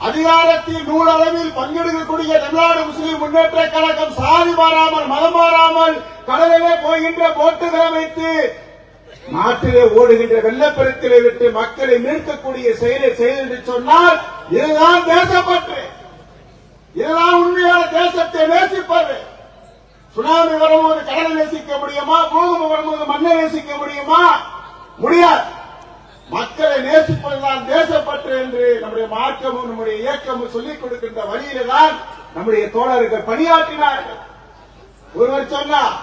அதிகாரத்தில் நூலளவில் பங்கெடுக்கக்கூடிய தமிழ்நாடு முஸ்லிம் முன்னேற்ற கழகம் சாதி மாறாமல் மதம் மாறாமல் கடலிலே போகின்ற போட்டுகள் வைத்து நாட்டிலே ஓடுகின்ற வெள்ளப்பெருக்கிலே விட்டு மக்களை மீட்கக்கூடிய செயலை செயல் என்று சொன்னால் இதுதான் தேசப்பற்று. இதுதான் உண்மையான தேசத்தை நேசிப்பது. சுனாமி வரும்போது கடலை நேசிக்க முடியுமா? பூகம்பம் வரும்போது மண்ணை நேசிக்க முடியுமா? முடியாது. மக்களை நேசிப்பதுதான் தேசப்பற்று என்று நம்முடைய மார்க்கமும் நம்முடைய இயக்கமும் சொல்லிக் கொடுக்கின்ற வழியில தான் நம்முடைய தோழர்கள் பணியாற்றினார்கள். ஒருவர் சொன்னார்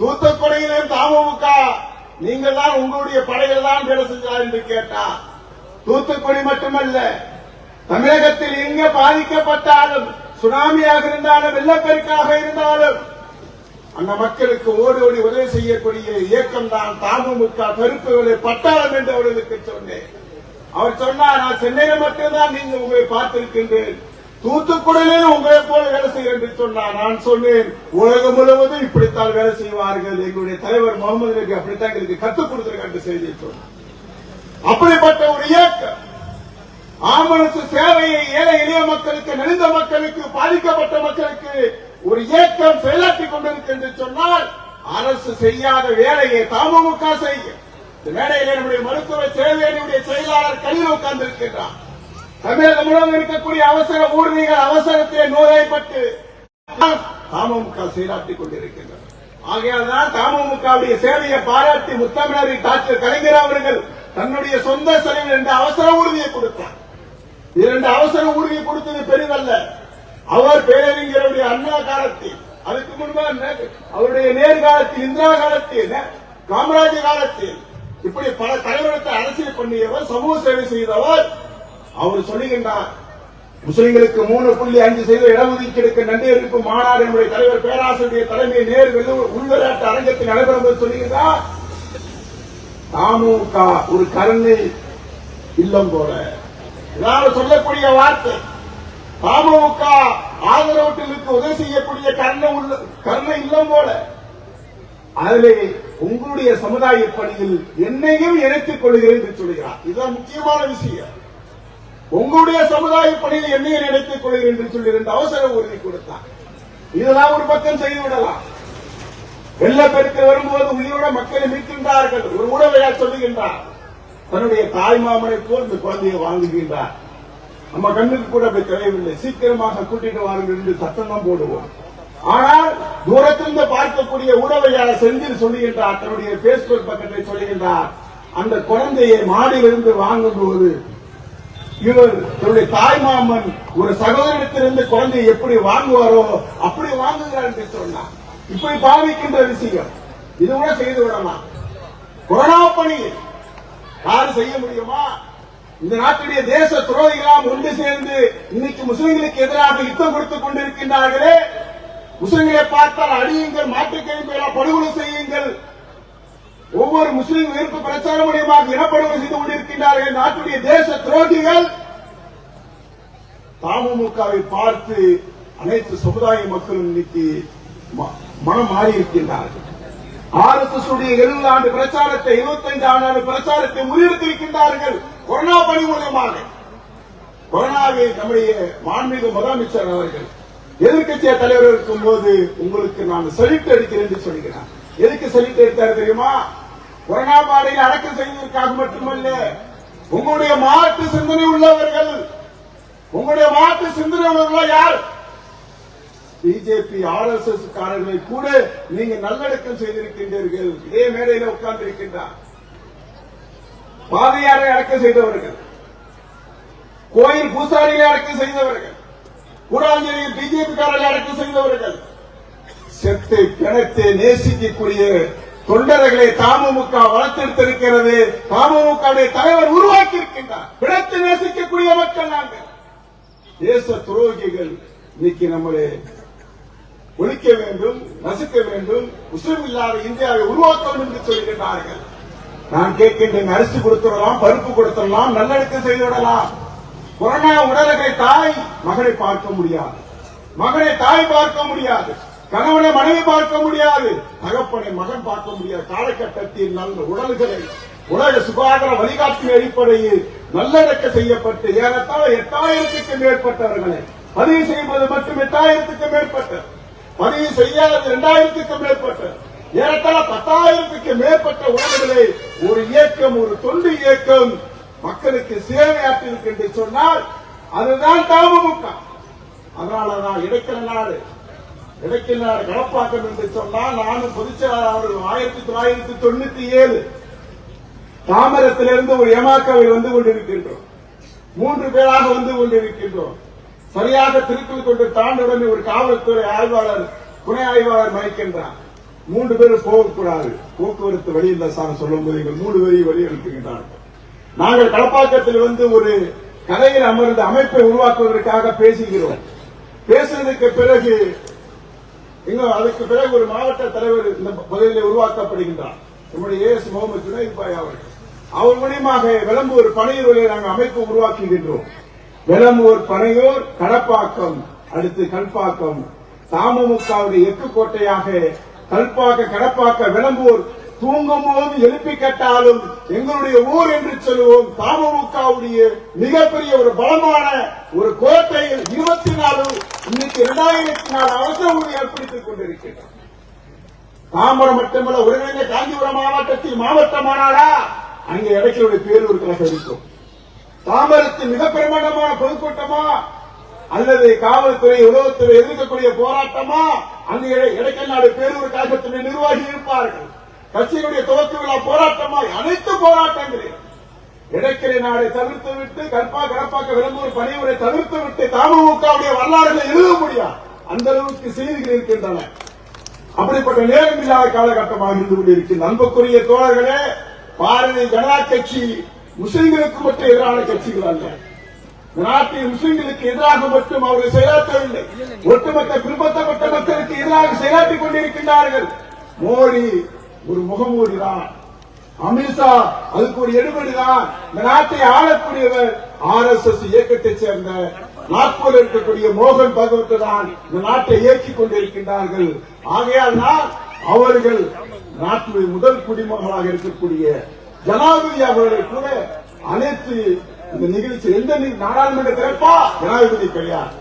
தூத்துக்குடியிலும் தமுக நீங்கள் தான் உங்களுடைய படைகள் தான் வேலை செஞ்சார் என்று கேட்டார். தூத்துக்குடி மட்டுமல்ல தமிழகத்தில் எங்க பாதிக்கப்பட்டாலும் சுனாமியாக இருந்தாலும் வெள்ளப்பெருக்காக இருந்தாலும் அந்த மக்களுக்கு ஓடி ஓடி உதவி செய்யக்கூடிய இயக்கம் தான் தமுக கருப்புகளை பட்டாளம் என்று அவர்களுக்கு சொன்னேன். அவர் சொன்னார் நான் சென்னையில மட்டும்தான் நீங்க உங்களை பார்த்திருக்கின்றேன். தூத்துக்குடியிலே உங்களை போல வேலை செய்ய என்று சொன்னார். நான் சொன்னேன் உலகம் முழுவதும் இப்படித்தான் வேலை செய்வார்கள். எங்களுடைய தலைவர் முகமது நபி அப்படித்தான் எங்களுக்கு கற்றுக் கொடுத்திருக்க என்று செய்தியை சொன்னார். அப்படிப்பட்ட ஒரு இயக்கம் ஆம்புலன்ஸ் சேவையை ஏழை எளிய மக்களுக்கு நலிந்த மக்களுக்கு பாதிக்கப்பட்ட மக்களுக்கு ஒரு இயக்கம் செயலாற்றிக் கொண்டிருக்கு என்று சொன்னால் அரசு செய்யாத வேலையை தாமமுக செய்யும். இந்த மேடையிலே நம்முடைய மருத்துவ சேவையினுடைய செயலாளர் கையில் உட்கார்ந்திருக்கின்றார். தமிழகம் முழுவதும் இருக்கக்கூடிய அவசர ஊர்திகள் அவசரத்திலே நோய்வாய்ப்பட்டு தாமமுக செயலாற்றிக் கொண்டிருக்கின்றனர். ஆகையால் தான் தாமமுகவுடைய சேவையை பாராட்டி முத்தமிழரை டாக்டர் கலைஞர் அவர்கள் தன்னுடைய சொந்த செலவில் என்ற அவசர ஊர்தியை கொடுத்தார். இரண்டு அவசர ஊர்தியை கொடுத்தது பெரிதல்ல. அவர் பேரறிஞருடைய அண்ணா காலத்தில் அதுக்கு முன்பாக அவருடைய நேர்காலத்தில் இந்திரா காலத்தில் காமராஜர் காலத்தில் இப்படி பல தலைவரத்தை அரசியல் பண்ணியவர் சமூக சேவை செய்தவர். அவர் சொல்லுகின்றார் முஸ்லிம்களுக்கு மூணு புள்ளி அஞ்சு செய்த இடஒதுக்கீடுக்கு நன்றி இருக்கும் மாநாடு என்னுடைய தலைவர் பேராசிரியர் தலைமை நேர் உள்விளையாட்டு அரங்கத்தில் நடைபெறும் என்று சொல்லுகின்றார் தமுக ஒரு கருணை இல்லம் போல. இதாவது சொல்லக்கூடிய வார்த்தை. தமுக ஆதரவர்களுக்கு உதவி செய்யக்கூடிய கருணை உள்ள கருணை இல்லம் போல. அதிலே உங்களுடைய சமுதாய பணியில் என்னையும் இணைத்துக் கொள்கிறேன் என்று சொல்கிறார். இதுதான் முக்கியமான விஷயம். உங்களுடைய சமுதாய பணியில் என்னையும் இணைத்துக் கொள்கிறேன் என்று சொல்லி இரண்டு அவசர உறுதி கொடுத்தார். இதெல்லாம் ஒரு பக்கம் செய்து விடலாம். வெள்ளப்பெருக்கு வரும்போது உயிரோட மக்களை மீட்கின்றார்கள் ஒரு உடவையால் சொல்லுகின்றார் தன்னுடைய தாய் மாமனை போல் இந்த குழந்தையை வாங்குகின்றார். நம்ம கண்ணுக்கு கூட அப்படி தெரியவில்லை. சீக்கிரமாக கூட்டிட்டு வாருங்கள் என்று சத்தம் தான் போடுவோம். ஆனால் தூரத்திலிருந்து பார்க்கக்கூடிய உடவையாளர் செந்தில் சொல்லுகின்றார் தன்னுடைய பேஸ்புக் பக்கத்தை சொல்லுகின்றார் அந்த குழந்தையை மாடியிலிருந்து வாங்கும் போது இவர் தன்னுடைய தாய் மாமன் ஒரு சகோதரத்திலிருந்து குழந்தையை எப்படி வாங்குவாரோ அப்படி வாங்குகிறார் என்று சொன்னார். இப்படி பாவிக்கின்ற விஷயம். இது கூட செய்து விடலாம். கொரோனா பணி. யாரு செய்ய முடியுமா? இந்த நாட்டுடைய தேச துரோகிகளாம் ஒன்று சேர்ந்து இன்னைக்கு முஸ்லிம்களுக்கு எதிராக யுத்தம் கொடுத்துக் கொண்டிருக்கின்றார்களே. முஸ்லிம்களை பார்த்தால் அழியுங்கள் மாற்றுக்கழிப்பை படுகொலை செய்யுங்கள். ஒவ்வொரு முஸ்லிம் எதிர்ப்பு பிரச்சார மூலியமாக இனப்படுகொலை செய்து கொண்டிருக்கின்றார்கள். நாட்டுடைய தேச துரோகிகள். தமுகவை பார்த்து அனைத்து சமுதாய மக்களும் இன்னைக்கு ம- மனம் மாறி இருக்கின்றார்கள் ஆர் எஸ் எஸ் உடைய எழுபது ஆண்டு பிரச்சாரத்தை இருபத்தைந்து ஆண்டு பிரச்சாரத்தை முறியடித்திருக்கின்றார்கள். கொரோனா பணி மூலமாக கொரோனாவை நம்முடைய மாண்புமிகு முதலமைச்சர் அவர்கள் எதிர்க்கட்சிய தலைவர் இருக்கும் போது உங்களுக்கு நான் சலிட்டு அடிக்கிறேன் என்று சொல்கிறார். எதுக்கு சலிட்டு எடுத்தார் தெரியுமா? கொரோனா பாதையில் அடக்கம் செய்வதற்காக மட்டுமல்ல உங்களுடைய மாற்று சிந்தனை உள்ளவர்கள் உங்களுடைய மாற்று சிந்தனை உள்ளவர்கள் யார்? பிஜேபி ஆர் எஸ் எஸ் காரர்களை கூட நீங்க நல்லடக்கம் செய்திருக்கின்றீர்கள். இதே மேடையில உட்கார்ந்து இருக்கின்றார் பாதையாரை அடக்கம் செய்தவர்கள். கோயில் பூசாரிகளை அடக்கம் செய்தவர்கள். கூடாஞ்சலியில் பிஜேபி காரர்களை அடக்கம் செய்தவர்கள். செத்து பிணத்தை நேசிக்கக்கூடிய தொண்டர்களை தாமமுக வளர்த்தெடுத்திருக்கிறது. தமுகவுடைய தலைவர் உருவாக்கி இருக்கின்றார் பிணத்தை நேசிக்கக்கூடிய மக்கள் நாங்கள். தேச துரோகிகள் இன்னைக்கு நம்மளை ஒழிக்க வேண்டும் நசுக்க வேண்டும் முஸ்லிம் இல்லாத இந்தியாவை உருவாக்க வேண்டும் என்று சொல்கின்றார்கள். நான் கேட்கின்றேன் அரிசி கொடுத்துடலாம் பருப்பு கொடுத்துடலாம் நல்லடக்கம் செய்துவிடலாம் கொரோனா உடலகை தாய் மகனை பார்க்க முடியாது. மகனை தாய் பார்க்க முடியாது. கணவனை மனைவி பார்க்க முடியாது. தகப்பனை மகன் பார்க்க முடியாது. காலகட்டத்தில் நல்ல உடல்களை உலக சுகாதார வழிகாட்டின் அடிப்படையில் நல்லடக்க செய்யப்பட்டு ஏறத்தாழ எட்டாயிரத்துக்கு மேற்பட்டவர்களை பதிவு செய்வது மட்டும் எட்டாயிரத்துக்கு மேற்பட்ட பதிவு செய்யாத இரண்டாயிரத்துக்கு மேற்பட்ட ஏறத்தாழ பத்தாயிரத்துக்கு மேற்பட்ட உணவுகளை ஒரு இயக்கம் ஒரு தொண்டு இயக்கம் மக்களுக்கு சேவையாற்றிருக்கு என்று சொன்னால் அதுதான் தமுக அதனாலதான் இடைக்கிற நாடு இடைக்கிற நாடு கடப்பாக்கம் என்று சொன்னால் நானும் பொதுச்செயலாளர் ஆயிரத்தி தொள்ளாயிரத்தி தொண்ணூத்தி ஏழு தாமரத்திலிருந்து ஒரு ஏமாக்காவில் வந்து கொண்டிருக்கின்றோம். மூன்று பேராக வந்து கொண்டிருக்கின்றோம். சரியாக திருக்குள் கொண்டு தாண்டுடனே ஒரு காவல்துறை ஆய்வாளர் துணை ஆய்வாளர் மறைக்கின்றார். மூன்று பேரும் போகக்கூடாது. போக்குவரத்து வழியில் சார் சொல்லும் போது எங்கள் மூணு பேரையும் வழி அனுப்புகின்றார்கள். நாங்கள் களப்பாக்கத்தில் வந்து ஒரு கதையில் அமர்ந்த அமைப்பை உருவாக்குவதற்காக பேசுகிறோம். பேசுவதற்கு பிறகு இங்க அதுக்கு பிறகு ஒரு மாவட்ட தலைவர் இந்த பகுதியில் உருவாக்கப்படுகின்றார். நம்முடைய ஏ எஸ் முகமது ஜுனைத் பாய் அவர்கள். அவர் மூலியமாக விளம்பூர் பனையூரில் நாங்கள் அமைப்பு உருவாக்குகின்றோம். விளம்பூர் பனையூர் கடப்பாக்கம் அடுத்து கல்பாக்கம் தமுகவுடைய எக்கு கோட்டையாக கல்பாக்க கடப்பாக்க விளம்பூர் தூங்கும் போது எழுப்பி கட்டாலும் எங்களுடைய ஊர் என்று சொல்லுவோம் தமுகவுடைய மிகப்பெரிய ஒரு பலமான ஒரு கோட்டையில் இருபத்தி நாலு இன்னைக்கு இரண்டாயிரத்தி நாலு அவசர ஊர் ஏற்படுத்திக் கொண்டிருக்கின்றோம் தாம்பரம் மட்டுமல்ல ஒருங்கிணைந்த காஞ்சிபுரம் மாவட்டத்தில் மாவட்டமானாரா அங்கே இடைக்கியுடைய பேரூர் கழகம் இருக்கும் தாம்பரத்தில் மிக பிரமாண்டமான பொதுக்கூட்டமா? அல்லது காவல்துறை உளவுத்துறை எதிர்க்கக்கூடிய போராட்டமா? அங்கு இடைக்கநாடு பேரூர் கழகத்துடைய நிர்வாகி இருப்பார்கள். கட்சியினுடைய துவக்க விழா போராட்டமா அனைத்து போராட்டங்களில் இடைக்கிறை நாடை தவிர்த்து விட்டு கற்பா கடப்பாக்க விளம்பூர் பணியுரை தவிர்த்து விட்டு தமுகவுடைய வரலாறுகளை எழுத முடியாது. அந்த அளவுக்கு செய்திகள் இருக்கின்றன. அப்படிப்பட்ட நேரம் இல்லாத காலகட்டமாக இருந்து கொண்டிருக்கிறது அன்புக்குரிய தோழர்களே பாரதிய ஜனதா கட்சி முஸ்லிம்களுக்கு மட்டும் எதிரான கட்சிகள் அல்ல. நாட்டில் முஸ்லிம்களுக்கு எதிராக மட்டும் அவர்கள் செயலாற்றவில்லை. ஒட்டுமொத்த பிற்படுத்தப்பட்ட மக்களுக்கு எதிராக செயலாற்றிக் கொண்டிருக்கின்றார்கள். மோடி ஒரு முகமூடி தான் அமித்ஷா அதுக்கு ஒரு எடுபடி தான் இந்த நாட்டை ஆளக்கூடியவர் ஆர் எஸ் எஸ் இயக்கத்தைச் சேர்ந்த நாக்பூர் இருக்கக்கூடிய மோகன் பகவத் தான் இந்த நாட்டை இயக்கிக் கொண்டிருக்கின்றார்கள். ஆகையால் தான் அவர்கள் நாட்டுடைய முதல் குடிமகனாக இருக்கக்கூடிய ஜனாதிபதி அவர்களை கூட அனைத்து இந்த நிகழ்ச்சி எந்த நாடாளுமன்ற திறப்பா ஜனாதிபதி கிடையாது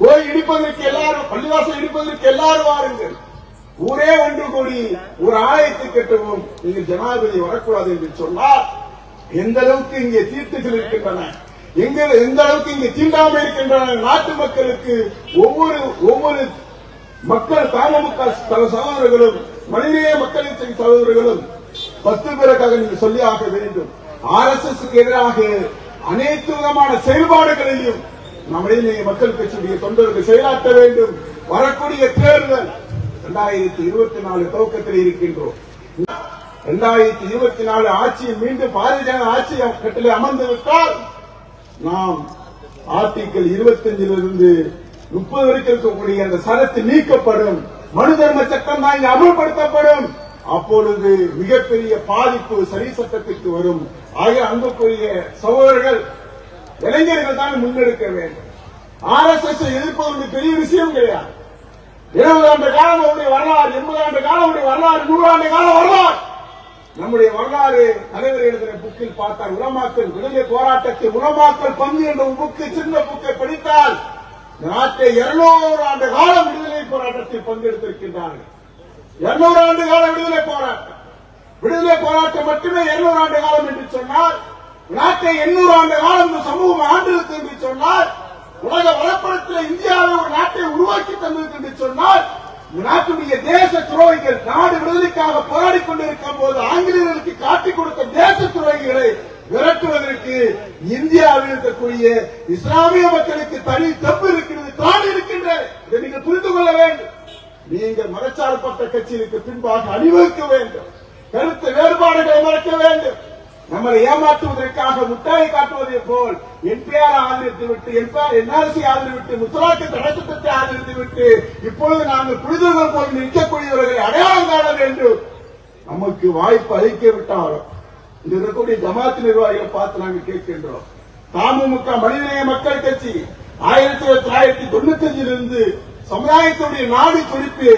கோயில் இடிப்பதற்கு எல்லாரும் பள்ளிவாசல் இடிப்பதற்கு எல்லாரும் வாருங்கள். ஊரே ஒன்று கூடி ஒரு ஆலயத்தை கட்டவும். நீங்கள் ஜனாதிபதி வரக்கூடாது என்று சொன்னால் எந்த அளவுக்கு இங்கே தீர்த்துகள் இருக்கின்றன எங்க எந்த அளவுக்கு இங்கே தீண்டாமல் இருக்கின்றன நாட்டு மக்களுக்கு ஒவ்வொரு ஒவ்வொரு மக்கள் தாமமுக சகோதரர்களும் மனிதநேய மக்களின் சகோதரர்களும் பத்து பேருக்காக நீங்க சொல்லி ஆக வேண்டும். ஆர் எஸ் எஸ் எதிராக அனைத்து விதமான செயல்பாடுகளிலும் நம்முடைய மக்கள் கட்சியுடைய தொண்டர்கள் செயலாற்ற வேண்டும். வரக்கூடிய தேர்தல் இரண்டாயிரத்தி இருபத்தி நாலு துவக்கத்தில் இருக்கின்றோம். இரண்டாயிரத்தி இருபத்தி நாலு ஆட்சியை மீண்டும் பாரதிய ஜனதா ஆட்சி கட்டளை அமர்ந்து விட்டால் நாம் ஆர்டிக்கல் இருபத்தஞ்சிலிருந்து முப்பது வரைக்கும் இருக்கக்கூடிய அந்த சரத்து நீக்கப்படும். மனு தர்ம சட்டம் தான் இங்கு அமல்படுத்தப்படும். அப்பொழுது மிகப்பெரிய பாதிப்பு சரி சட்டத்திற்கு வரும். ஆகிய அன்புக்குரிய சகோதரர்கள் இளைஞர்கள் தான் முன்னெடுக்க வேண்டும். ஆர் எஸ் எஸ் எதிர்ப்பது பெரிய விஷயம் கிடையாது. இருபது ஆண்டு காலம் அவருடைய வரலாறு எண்பது ஆண்டு காலம் அவருடைய வரலாறு நூறு ஆண்டு காலம் வரலாறு. நம்முடைய வரலாறு தலைவர் எழுதின புக்கில் பார்த்தால் உலமாக்கல் விடுதலை போராட்டத்தில் உலமாக்கல் பங்கு என்ற புக்கு சின்ன புக்கை படித்தால் நாட்டை இருநூறு ஆண்டு காலம் விடுதலை போராட்டத்தில் பங்கெடுத்திருக்கின்றார்கள். இருநூறு ஆண்டு கால விடுதலை போராட்டம். விடுதலை போராட்டம் மட்டுமே இருநூறு ஆண்டு காலம் என்று சொன்னால் நாட்டை எண்ணூறு ஆண்டு காலம் இந்த சமூகம் ஆண்டிருக்கு என்று சொன்னால் உலக வளப்படத்தில் இந்தியாவை ஒரு நாட்டை உருவாக்கி தந்திருக்கு என்று சொன்னால் நாட்டுடைய தேச துரோகிகள் நாடு விடுதலைக்காக போராடி கொண்டிருக்கும் போது ஆங்கிலேயர்களுக்கு காட்டிக் கொடுத்த தேச துரோகிகளை விரட்டுவதற்கு இந்தியாவில் இருக்கக்கூடிய இஸ்லாமிய மக்களுக்கு தனி தப்பு இருக்கிறது தான் இருக்கின்ற இதை நீங்கள் புரிந்து கொள்ள வேண்டும். நீங்கள் மதச்சார்பற்ற கட்சிகளுக்கு பின்பாக அணிவகுக்க வேண்டும். கருத்து வேறுபாடுகளை மறைக்க வேண்டும். நம்மளை ஏமாற்றுவதற்காக முட்டாய் காட்டுவதை போல் என்பிஆர் ஆதரித்து விட்டு என்பிஆர் என்ஆர்சி ஆதரித்து விட்டு முத்தலாக்கு தடை ஆதரித்து விட்டு இப்பொழுது நாங்கள் புரிதல்கள் போல் நிற்கக்கூடியவர்களை அடையாளம் காண வேண்டும். நமக்கு வாய்ப்பு அளிக்க விட்டாலும் இங்க இருக்கக்கூடிய ஜமாத் நிர்வாகிகளை பார்த்து நாங்கள் கேட்கின்றோம். தமுக மனிதநேய மக்கள் கட்சி ஆயிரத்தி தொள்ளாயிரத்தி தொண்ணூத்தி அஞ்சிலிருந்து சமுதாயத்துடைய நாடு துடிப்பு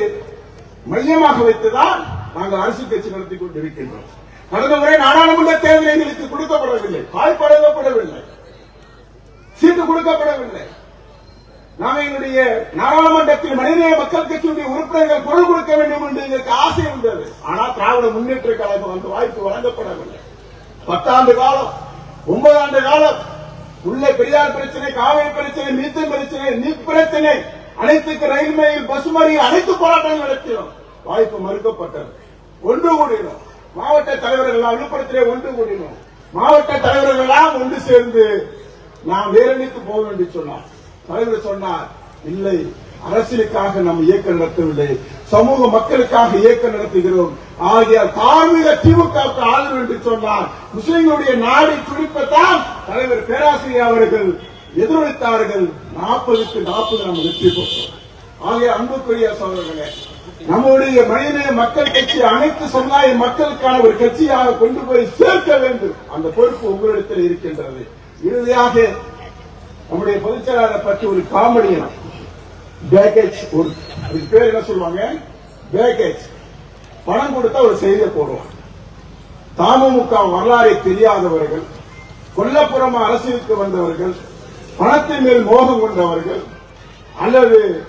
மையமாக வைத்துதான் நாங்கள் அரசியல் கட்சி நடத்தி கொண்டிருக்கின்றோம். கடந்த முறை நாடாளுமன்ற தேர்தல் எங்களுக்கு கொடுக்கப்படவில்லை. வாய்ப்பு வழங்கப்படவில்லை சீட்டு கொடுக்கப்படவில்லை. நாம் எங்களுடைய நாடாளுமன்றத்தில் மனிதநேய மக்கள் கட்சியுடைய உறுப்பினர்கள் குரல் கொடுக்க வேண்டும் என்று எங்களுக்கு ஆசை இருந்தது. ஆனால் திராவிட முன்னேற்ற கழகம் அந்த வாய்ப்பு வழங்கப்படவில்லை. பத்தாண்டு காலம் ஒன்பது ஆண்டு காலம் உள்ள பெரியார் பிரச்சனை காவிரி பிரச்சனை மீத்தன் பிரச்சனை நீட் பிரச்சனை அனைத்துக்கு ரயில் பஸ் மறியல் அனைத்து போராட்டங்கள் நடத்தினோம். வாய்ப்பு மறுக்கப்பட்டது. ஒன்று கூடினோம். மாவட்ட தலைவர்கள் எல்லாம் விழுப்புரத்திலே ஒன்று கூடினோம். மாவட்ட தலைவர்கள் எல்லாம் ஒன்று சேர்ந்து நாம் வேரணிக்கு போக என்று சொன்னார். தலைவர் சொன்னார் இல்லை அரசியலுக்காக நாம் இயக்கம் நடத்தவில்லை. சமூக மக்களுக்காக இயக்கம் நடத்துகிறோம். ஆகியால் தார்மீக திமுக ஆதரவு என்று சொன்னார். முஸ்லிம்களுடைய நாடை துடிப்பத்தான் தலைவர் பேராசிரியர் அவர்கள் எதிரொலித்தார்கள் நாற்பதுக்கு நாற்பது நம்ம வெற்றி பெற்றோம். ஆகிய அன்புக்குரிய சோதரர்களே நம்முடைய மனிதநேய மக்கள் கட்சி அனைத்து சமுதாய மக்களுக்கான ஒரு கட்சியாக கொண்டு போய் சேர்க்க வேண்டும். அந்த பொறுப்பு உங்களிடத்தில் இருக்கின்றது. இறுதியாக நம்முடைய பொதுச் செயலாளர் பற்றி ஒரு காமெடியன் பேக்கேஜ் ஒரு அதுக்கு பேர் என்ன சொல்லுவாங்க? பேக்கேஜ் பணம் கொடுத்தா ஒரு செய்தியை போடுவான் தாமமுக வரலாறை தெரியாதவர்கள் கொல்லப்புறமா அரசியலுக்கு வந்தவர்கள் பணத்தின் மேல் மோகம் கொண்டவர்கள் அல்லது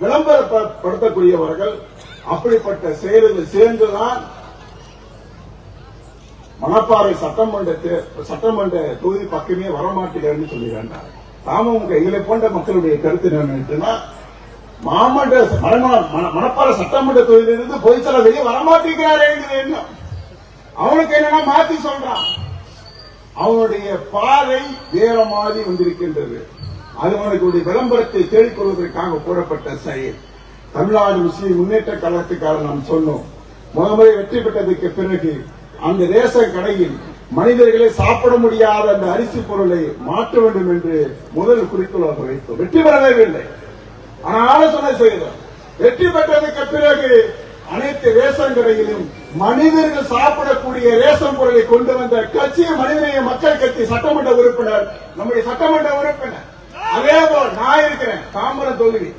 விளம்பரப்படுத்தக்கூடியவர்கள் அப்படிப்பட்ட செயல்கள் சேர்ந்துதான் மணப்பாறை சட்டமன்ற சட்டமன்ற தொகுதி பக்கமே வரமாட்டேன்னு சொல்லிடுறாங்க. தமுக எங்களை போன்ற மக்களுடைய கருத்து என்னன்னா மாமன்ற மண- மணப்பாறை சட்டமன்ற தொகுதியிலிருந்து பொதுச்செயலாளர் வெளியே வரமாட்டேங்கிறாரே எண்ணம். அவனுக்கு என்னன்னா மாத்தி சொல்றான். அவனுடைய பாதை வேற மாதிரி வந்திருக்கின்றது. அது அவனுடைய விளம்பரத்தை தேடிக்கொள்வதற்காக கூறப்பட்ட செயல். தமிழ்நாடு முஸ்லீம் முன்னேற்ற கழகத்துக்காக நாம் சொன்னோம். முதல்முறை வெற்றி பெற்றதற்கு பிறகு அந்த ரேஷன் கடையில் மனிதர்களை சாப்பிட முடியாத அந்த அரிசி பொருளை மாற்ற வேண்டும் என்று முதல் குறிக்கோளாக வைத்தோம். வெற்றி பெறவே இல்லை ஆனால் ஆலோசனை செய்தோம் வெற்றி பெற்றதற்கு பிறகு அனைத்து ரேஷன் கடையிலும் மனிதர்கள் சாப்பிடக்கூடிய ரேஷன் பொருளை கொண்டு வந்த கட்சி மனிதநேய மக்கள் கட்சி சட்டமன்ற உறுப்பினர் நம்முடைய சட்டமன்ற உறுப்பினர். அதே போல் நான் இருக்கிறேன் தாம்பரம் தொகுதி.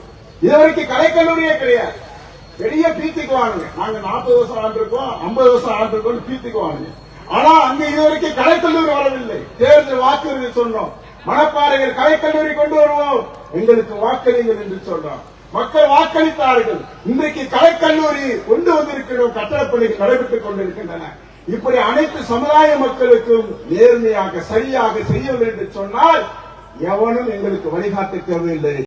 இதுவரைக்கும் கலைக்கல்லூரியே கிடையாது. பெரிய பீத்திக்குவானுங்க நாங்க நாற்பது வருஷம் ஆண்டிருக்கோம் ஐம்பது வருஷம் ஆண்டிருக்கோம் பீத்திக்குவானுங்க ஆனா அங்க இதுவரைக்கும் கலைக்கல்லூரி வரவில்லை. தேர்தல் வாக்குறுதி சொன்னோம். மணப்பாறைகள் கலைக்கல்லூரி கொண்டு வருவோம். எங்களுக்கு வாக்களிங்கள் என்று சொல்றோம் மக்கள் வாக்களித்தார்கள். இன்றைக்கு கலைக்கல்லூரி கொண்டு வந்திருக்கிறோம் கட்டடப்பணிகள் நடைபெற்றுக் கொண்டிருக்கின்றன. இப்படி அனைத்து சமுதாய மக்களுக்கும் நேர்மையாக சரியாக செய்ய வேண்டும் சொன்னால் எவனும் எங்களுக்கு வழிகாட்ட தேவையில்லை.